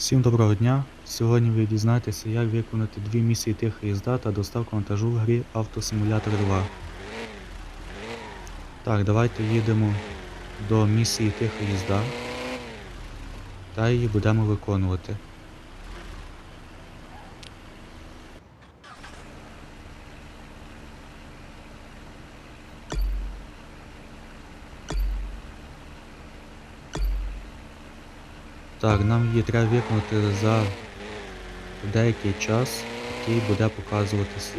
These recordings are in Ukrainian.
Всім доброго дня! Сьогодні ви дізнаєтеся, як виконати дві місії тиха їзда та доставку вантажу в грі Автосимулятор 2. Так, давайте їдемо до місії тиха їзда та її будемо виконувати. Так, нам її треба виконати за деякий час, який буде показуватися.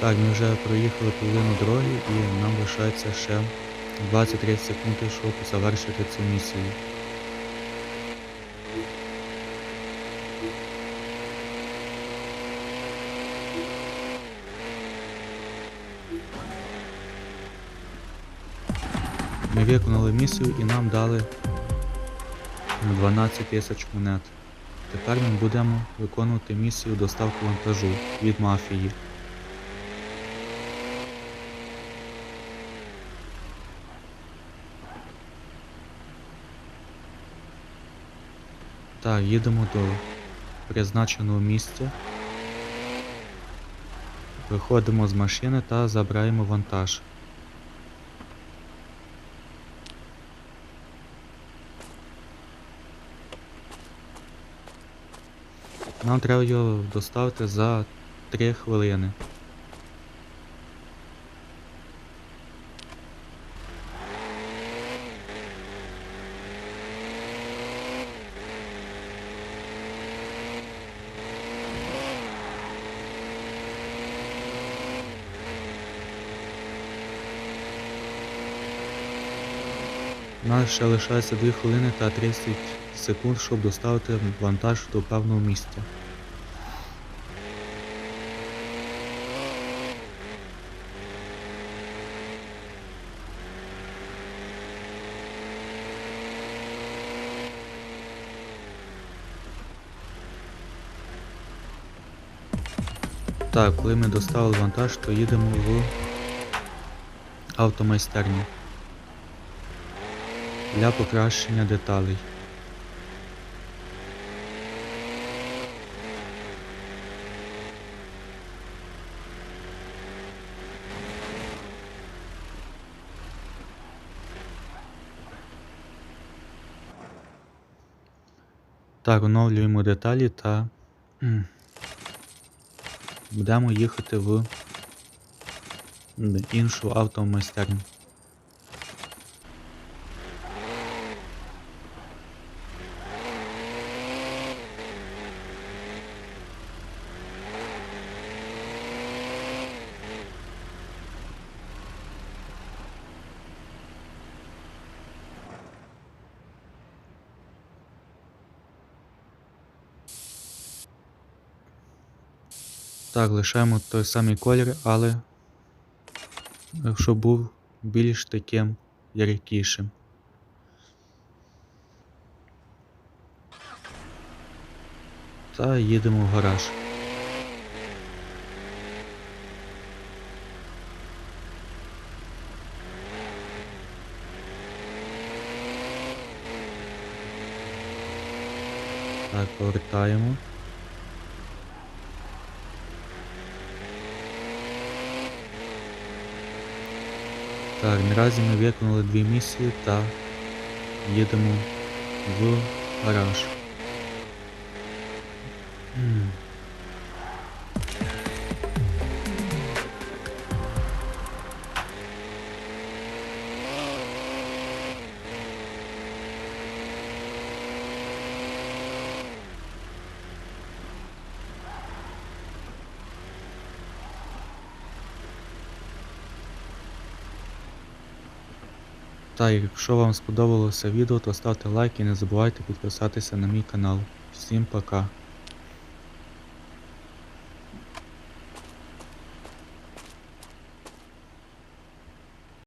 Так, ми вже проїхали половину дороги і нам лишається ще 20-30 секунд, щоб завершити цю місію. Ми виконали місію і нам дали 12 тисяч монет. Тепер ми будемо виконувати місію доставки вантажу від мафії. Так, їдемо до призначеного місця. Виходимо з машини та забираємо вантаж. Нам треба його доставити за 3 хвилини. Нас ще лишається 2 хвилини та 30 секунд, щоб доставити вантаж до певного місця. Так, коли ми доставили вантаж, то їдемо в автомайстерню для покращення деталей. Так, оновлюємо деталі та будемо їхати в іншу автомайстерню. Так, лишаємо той самий колір, але щоб був більш таким яркішим. Та їдемо в гараж. Так, повертаємо. Так, наразі ми виконали дві місії та їдемо в гараж. Та якщо вам сподобалося відео, то ставте лайк і не забувайте підписатися на мій канал. Всім пока!